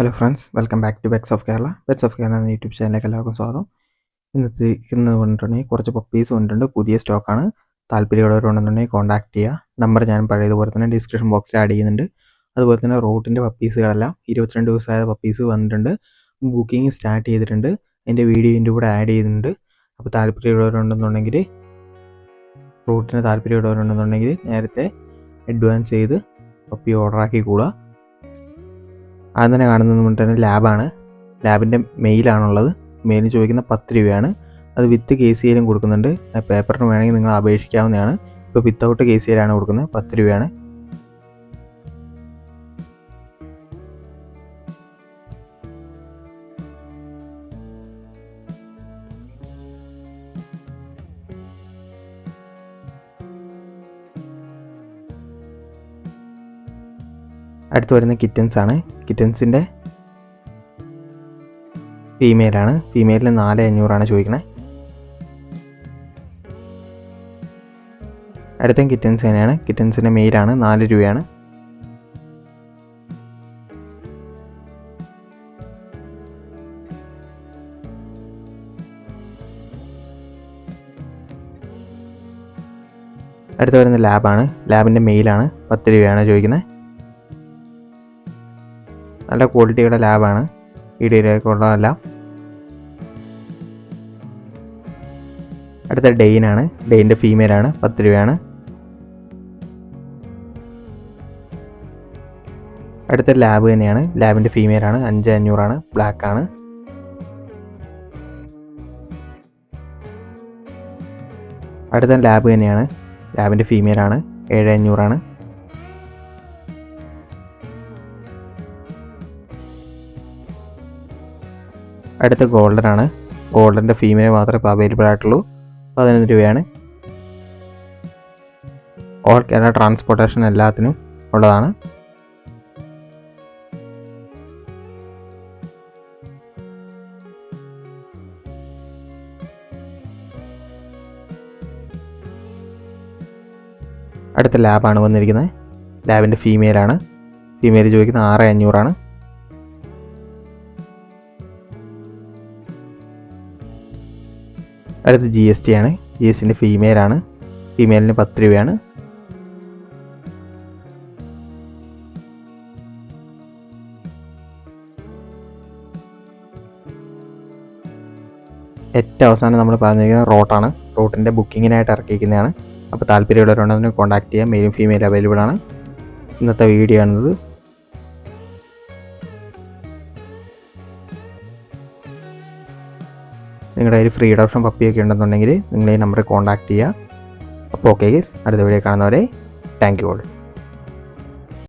Hello friends welcome back to Bex of Kerala Bex of Kerala എന്ന YouTube ചാനലിലേക്ക് എല്ലാവർക്കും സ്വാഗതം. ഇന്നത്തെ ഇന്ന് പറഞ്ഞിട്ടുണ്ടെങ്കിൽ കുറച്ച് പപ്പീസ് വന്നിട്ടുണ്ട് പുതിയ സ്റ്റോക്കാണ് താല്പര്യമുള്ളവരുണ്ടെന്നുണ്ടെങ്കിൽ കോൺടാക്ട് ചെയ്യുക. നമ്പർ ഞാൻ പഴയതുപോലെ തന്നെ ഡിസ്ക്രിപ്ഷൻ ബോക്സിൽ ആഡ് ചെയ്യുന്നുണ്ട്. അതുപോലെ തന്നെ റോട്ടിന്റെ പപ്പീസുകളെല്ലാം ഇരുപത്തിരണ്ട് ദിവസമായ പപ്പീസ് വന്നിട്ടുണ്ട്. ബുക്കിംഗ് സ്റ്റാർട്ട് ചെയ്തിട്ടുണ്ട്. അതിന്റെ വീഡിയോ ഇതിന്റെ കൂടെ ആഡ് ചെയ്തിട്ടുണ്ട് അപ്പോൾ താല്പര്യമുള്ളവരുണ്ടെന്നുണ്ടെങ്കിൽ റൂട്ടിന് താല്പര്യമുള്ളവരുണ്ടെന്നുണ്ടെങ്കിൽ നേരത്തെ അഡ്വാൻസ് ചെയ്ത് പപ്പി ഓർഡറാക്കി കൂടുക. ആദ്യം തന്നെ കാണുന്നത് കൊണ്ട് തന്നെ ലാബാണ് ലാബിന്റെ മെയിലാണുള്ളത് മെയിലിൽ ചോദിക്കുന്ന പത്ത് രൂപയാണ്. അത് വിത്ത് കെ സി എയിലും കൊടുക്കുന്നുണ്ട് പേപ്പറിന് വേണമെങ്കിൽ നിങ്ങൾ അപേക്ഷിക്കാവുന്നതാണ്. ഇപ്പോൾ വിത്തൗട്ട് കെ സി എയിലാണ് കൊടുക്കുന്നത്. പത്ത് രൂപയാണ്. അടുത്ത് വരുന്ന കിറ്റൻസ് ആണ്. കിറ്റൻസിന്റെ ഫീമെയിലാണ് ഫീമെയിലിന് നാല് അഞ്ഞൂറാണ് ചോദിക്കണേ. അടുത്ത കിറ്റൻസ് തന്നെയാണ്. കിറ്റൻസിന്റെ മെയിലാണ് നാല് രൂപയാണ്. അടുത്ത വരുന്ന ലാബാണ് ലാബിന്റെ മെയിലാണ് പത്ത് രൂപയാണ് ചോദിക്കുന്നത് നല്ല ക്വാളിറ്റിയുടെ ലാബാണ് വീഡിയോയിലേക്ക് ഉള്ളതല്ല. അടുത്ത ഡെയിനാണ് ഡെയിന്റെ ഫീമെയിലാണ് പത്ത് രൂപയാണ്. അടുത്ത ലാബ് തന്നെയാണ്. ലാബിന്റെ ഫീമെയിലാണ് അഞ്ച് അഞ്ഞൂറാണ് ബ്ലാക്ക് ആണ്. അടുത്ത ലാബ് തന്നെയാണ്. ലാബിന്റെ ഫീമെയിലാണ് ഏഴ് അഞ്ഞൂറാണ് അടുത്ത ഗോൾഡൻ ആണ്. ഗോൾഡന്റെ ഫീമെയിൽ മാത്രമേ ഇപ്പോൾ അവൈലബിൾ ആയിട്ടുള്ളൂ. പതിനൊന്ന് രൂപയാണ്. ഓൾ കേരള ട്രാൻസ്പോർട്ടേഷൻ എല്ലാത്തിനും ഉള്ളതാണ്. അടുത്ത ലാബാണ് വന്നിരിക്കുന്നത്. ലാബിന്റെ ഫീമെയിലാണ് ഫീമെയിൽ ചോദിക്കുന്നത് ആറ് അഞ്ഞൂറാണ്. അടുത്ത് ജി എസ് ടി ആണ്. ജി എസ് ടിന്റെ ഫീമെയിലാണ് ഫീമെയിലിന് പത്ത് രൂപയാണ്. ഏറ്റവും അവസാനം നമ്മൾ പറഞ്ഞിരിക്കുന്നത് റോട്ടാണ് റോട്ടിന്റെ ബുക്കിങ്ങിനായിട്ട് ഇറക്കിയിരിക്കുന്നതാണ്. അപ്പോൾ താല്പര്യമുള്ളവരുണ്ടെങ്കിൽ കോൺടാക്ട് ചെയ്യാം. മെയിലും ഫീമെയിലും അവൈലബിൾ ആണ്. ഇന്നത്തെ വീഡിയോ ആണിത്. നിങ്ങളുടെ കയ്യിൽ ഫ്രീ അഡോപ്ഷൻ പപ്പിയൊക്കെ ഉണ്ടെന്നുണ്ടെങ്കിൽ നിങ്ങൾ ഈ നമ്പറിൽ കോൺടാക്റ്റ് ചെയ്യുക. അപ്പോൾ ഓക്കെ ഗീസ് അടുത്ത വീഡിയോ കാണുന്നവരെ താങ്ക് യു ഓൾ